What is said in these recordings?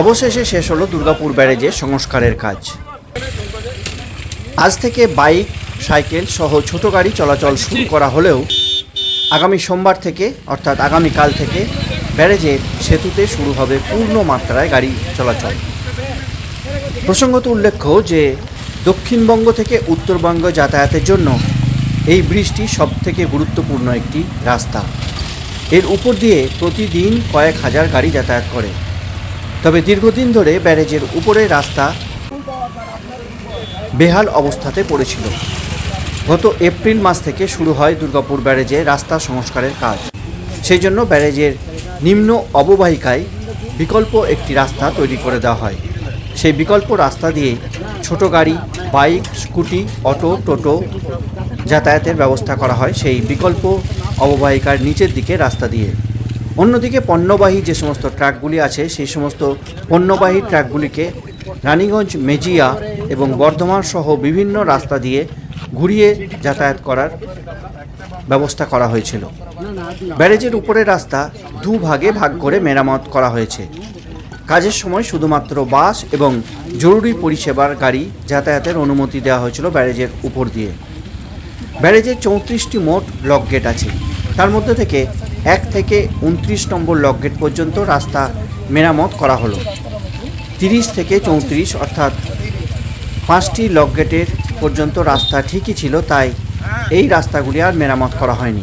অবশেষে শেষ হলো দুর্গাপুর ব্যারেজের সংস্কারের কাজ। আজ থেকে বাইক, সাইকেল সহ ছোট গাড়ি চলাচল শুরু করা হলেও আগামী সোমবার থেকে, অর্থাৎ আগামীকাল থেকে ব্যারেজের সেতুতে শুরু হবে পূর্ণ মাত্রায় গাড়ি চলাচল। প্রসঙ্গত উল্লেখ্য যে, দক্ষিণবঙ্গ থেকে উত্তরবঙ্গ যাতায়াতের জন্য এই ব্রিজটি সবথেকে গুরুত্বপূর্ণ একটি রাস্তা। এর উপর দিয়ে প্রতিদিন কয়েক হাজার গাড়ি যাতায়াত করে। তবে দীর্ঘদিন ধরে ব্যারেজের উপরে রাস্তা বেহাল অবস্থাতে পড়েছিল। গত এপ্রিল মাস থেকে শুরু হয় দুর্গাপুর ব্যারেজে রাস্তা সংস্কারের কাজ। সেই জন্য ব্যারেজের নিম্ন অববাহিকায় বিকল্প একটি রাস্তা তৈরি করে দেওয়া হয়। সেই বিকল্প রাস্তা দিয়ে ছোট গাড়ি, বাইক, স্কুটি, অটো, টোটো যাতায়াতের ব্যবস্থা করা হয়। সেই বিকল্প অববাহিকার নিচের দিকে রাস্তা দিয়ে। অন্যদিকে পণ্যবাহী যে সমস্ত ট্রাকগুলি আছে, সেই সমস্ত পণ্যবাহী ট্রাকগুলিকে রানীগঞ্জ, মেজিয়া এবং বর্ধমান সহ বিভিন্ন রাস্তা দিয়ে ঘুরিয়ে যাতায়াত করার ব্যবস্থা করা হয়েছিল। ব্যারেজের উপরের রাস্তা দু ভাগে ভাগ করে মেরামত করা হয়েছে। কাজের সময় শুধুমাত্র বাস এবং জরুরি পরিষেবার গাড়ি যাতায়াতের অনুমতি দেওয়া হয়েছিল ব্যারেজের উপর দিয়ে। ব্যারেজের চৌত্রিশটি মোট লক গেট আছে। তার মধ্যে থেকে এক থেকে উনত্রিশ নম্বর লক গেট পর্যন্ত রাস্তা মেরামত করা হলো। তিরিশ থেকে চৌত্রিশ অর্থাৎ পাঁচটি লক গেটের পর্যন্ত রাস্তা ঠিকই ছিল, তাই এই রাস্তাগুলি আর মেরামত করা হয়নি।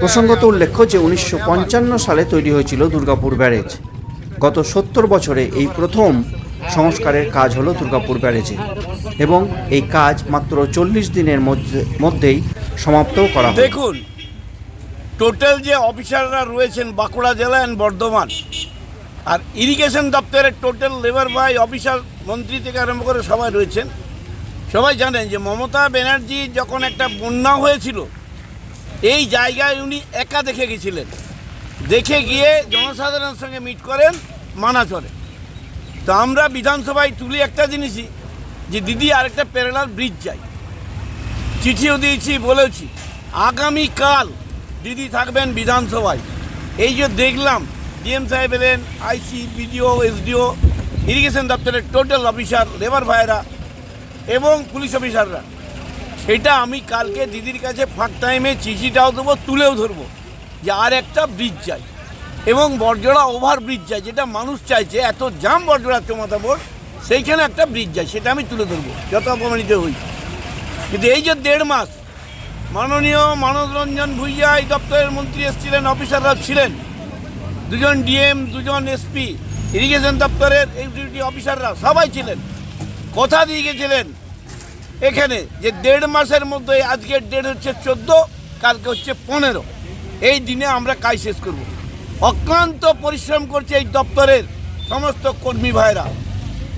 প্রসঙ্গত উল্লেখ্য যে উনিশশো পঞ্চান্ন সালে তৈরি হয়েছিল দুর্গাপুর ব্যারেজ। গত সত্তর বছরে এই প্রথম সংস্কারের কাজ হলো দুর্গাপুর ব্যারেজে এবং এই কাজ মাত্র চল্লিশ দিনের মধ্যে মধ্যেই সমাপ্তও করা দেখুন টোটাল যে অফিসাররা রয়েছেন বাঁকুড়া জেলা অ্যান্ড বর্ধমান, আর ইরিগেশন দপ্তরের টোটাল লেবার বাই অফিসার মন্ত্রী থেকে আরম্ভ করে সবাই রয়েছেন। সবাই জানেন যে মমতা ব্যানার্জি যখন একটা বন্যা হয়েছিল, এই জায়গায় উনি একা দেখে গেছিলেন। দেখে গিয়ে জনসাধারণের সঙ্গে মিট করেন, মানা চলে। তো আমরা বিধানসভায় তুলি একটা জিনিসই, যে দিদি আরেকটা প্যারালাল ব্রিজ চাই। চিঠিও দিয়েছি, বলেছি, আগামীকাল দিদি থাকবেন বিধানসভায়। এই যে দেখলাম, ডিএম সাহেব এলেন, আইসি, বিডিও, এসডিও, ইরিগেশন দপ্তরের টোটাল অফিসার, লেবার ভাইরা এবং পুলিশ অফিসাররা। সেটা আমি কালকে দিদির কাছে ফাঁক টাইমে চিঠিটাও দেবো, তুলেও ধরবো যে আর একটা ব্রিজ চাই এবং বরজোড়া ওভার ব্রিজ চাই, যেটা মানুষ চাইছে, এত জাম বরজোড়া চমাতাবোর সেইখানে একটা ব্রিজ চাই, সেটা আমি তুলে ধরবো যত অপমানিত হই। কিন্তু এই যে দেড় মাস মাননীয় মানব রঞ্জন ভুইয়া এই দপ্তরের মন্ত্রী এসেছিলেন, অফিসাররা ছিলেন। দুজন ডিএম, দুজন এসপি, ইরিগেশন দপ্তরের এক্সিকিউটিভ অফিসাররা সবাই ছিলেন। কথা দিয়ে গেছিলেন? এখানে, যে দেড় মাসের মধ্যে, আজকের ডেট হচ্ছে চোদ্দ, কালকে হচ্ছে পনেরো। এই দিনে আমরা কাজ শেষ করব। অক্লান্ত পরিশ্রম করছে এই দপ্তরের সমস্ত কর্মী ভাইরা।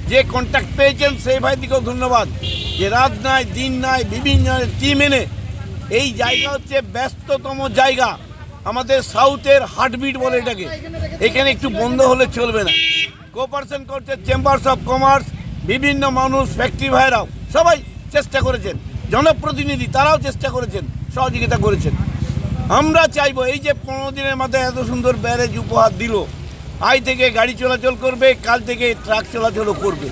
যে কন্ট্যাক্ট পেয়েছেন, সেই ভাইদিকেও ধন্যবাদ। যে রাত নাই, দিন নাই, বিভিন্ন টিম এনে এই জায়গা হচ্ছে ব্যস্ততম জায়গা, আমাদের সাউথের হার্টবিট বলে এটাকে। এখানে একটু বন্ধ হলে চলবে না। কোপারেশন করছে চেম্বার্স অফ কমার্স বিভিন্ন মানুষ ফ্যাক্টরি ভাইরাও, সবাই চেষ্টা করেছেন। জনপ্রতিনিধি তারাও চেষ্টা করেছেন, সহযোগিতা করেছেন। আমরা চাইব এই যে পনেরো দিনের মাথায় এত সুন্দর ব্যারেজ উপহার দিল আজ থেকে গাড়ি চলাচল করবে, কাল থেকে ট্রাক চলাচলও করবে।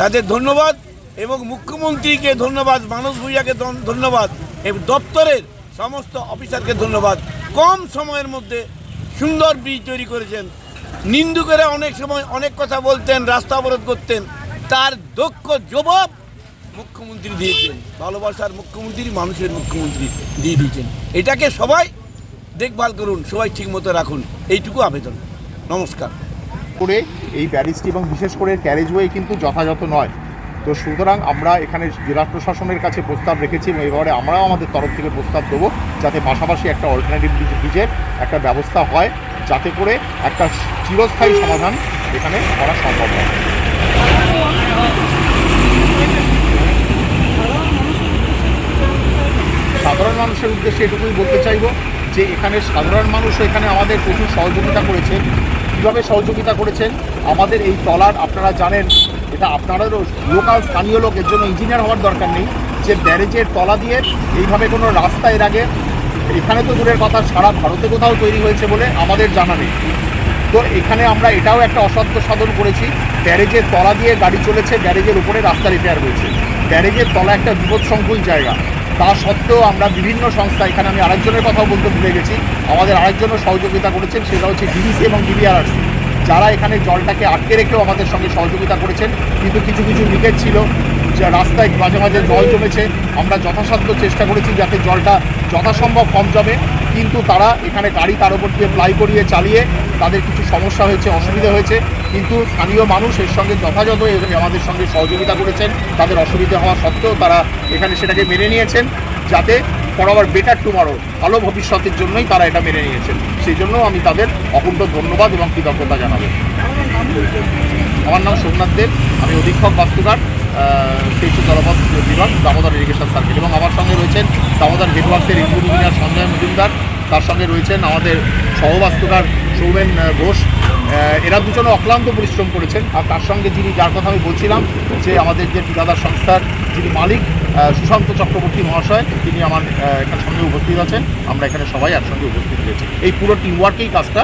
তাদের ধন্যবাদ। এবং মুখ্যমন্ত্রীকে ধন্যবাদ, মানস ভূঁইয়াকে ধন- ধন্যবাদ, এবং দপ্তরের সমস্ত অফিসারকে ধন্যবাদ। কম সময়ের মধ্যে সুন্দর ব্রিজ তৈরি করেছেন। নিন্দু করে অনেক সময় অনেক কথা বলতেন, রাস্তা অবরোধ করতেন। তার দক্ষ জবাব মুখ্যমন্ত্রী দিয়েছেন। ভালোবাসার মুখ্যমন্ত্রী, মানুষের মুখ্যমন্ত্রী দিয়ে দিয়েছেন। এটাকে সবাই দেখভাল করুন, সবাই ঠিকমতো রাখুন। এইটুকু আবেদন। নমস্কার। করে এই ব্যারিজটি এবং বিশেষ করে ক্যারেজওয়ে কিন্তু যথাযথ নয়। তো সুতরাং আমরা এখানে জেলা প্রশাসনের কাছে প্রস্তাব রেখেছি এবং এবারে আমরাও আমাদের তরফ থেকে প্রস্তাব দেবো যাতে পাশাপাশি একটা অল্টারনেটিভ ব্রিজের একটা ব্যবস্থা হয়, যাতে করে একটা চিরস্থায়ী সমাধান এখানে করা সম্ভব হয়। সাধারণ মানুষের উদ্দেশ্যে এটুকুই বলতে চাইব যে এখানে সাধারণ মানুষ এখানে আমাদের প্রচুর সহযোগিতা করেছেন। কীভাবে সহযোগিতা করেছেন? আমাদের এই টলার আপনারা জানেন এটা আপনাদেরও লোকাল স্থানীয় লোক, এর জন্য ইঞ্জিনিয়ার হওয়ার দরকার নেই। যে ব্যারেজের তলা দিয়ে এইভাবে কোনো রাস্তা এর আগে, এখানে তো দূরের কথা, সারা ভারতে কোথাও তৈরি হয়েছে বলে আমাদের জানা নেই। তো এখানে আমরা এটাও একটা অসাধ্য সাধন করেছি। ব্যারেজের তলা দিয়ে গাড়ি চলেছে ব্যারেজের উপরে রাস্তা রিপেয়ার হয়েছে। ব্যারেজের তলা একটা বিপদসংকুল জায়গা। তা সত্ত্বেও আমরা বিভিন্ন সংস্থা, এখানে আমি আরেকজনের কথাও বলতে ভুলে গেছি। আমাদের আরেকজনও সহযোগিতা করেছেন, সেটা হচ্ছে ডিবিসি এবং ডিবিআরআরসি যারা এখানে জলটাকে আটকে রেখেও আমাদের সঙ্গে সহযোগিতা করেছেন, কিন্তু কিছু কিছু লিকেজ ছিল যে রাস্তায় মাঝে মাঝে জল জমেছে। আমরা যথাসাধ্য চেষ্টা করেছি যাতে জলটা যথাসম্ভব কম জমে, কিন্তু তারা এখানে গাড়ি তার উপর দিয়ে প্লাই করিয়ে চালিয়ে তাদের কিছু সমস্যা হয়েছে, অসুবিধা হয়েছে। কিন্তু স্থানীয় মানুষ এর সঙ্গে যথাযথ আমাদের সঙ্গে সহযোগিতা করেছেন। তাদের অসুবিধা হওয়া সত্ত্বেও তারা এখানে সেটাকে মেনে নিয়েছেন যাতে ফর আওয়ার বেটার টুমারো ভালো ভবিষ্যতের জন্যই তারা এটা মেনে নিয়েছেন। সেই জন্য আমি তাদের অকুণ্ঠ ধন্যবাদ এবং কৃতজ্ঞতা জানাব। আমার নাম সোমনাথ দেব, আমি অধীক্ষক বাস্তুকার তেইশি জলপথ বিভাগ, দামোদর ইরিগেশন সার্কেল এবং আমার সঙ্গে রয়েছেন দামোদর হেডওয়ার্কসের ইঞ্জিনিয়ার সঞ্জয় মজুমদার। তার সঙ্গে রয়েছেন আমাদের সহবাস্তুকার সৌমেন ঘোষ। এরা দুজনে অক্লান্ত পরিশ্রম করেছেন। আর তার সঙ্গে যিনি, যার কথা আমি বলছিলাম, যে আমাদের যে ঠিকাদার সংস্থার যিনি মালিক সুশান্ত চক্রবর্তী মহাশয়, তিনি আমার এখানে সঙ্গে উপস্থিত আছেন। আমরা এখানে সবাই একসঙ্গে উপস্থিত হয়েছি। এই পুরো টিমওয়ার্কেই কাজটা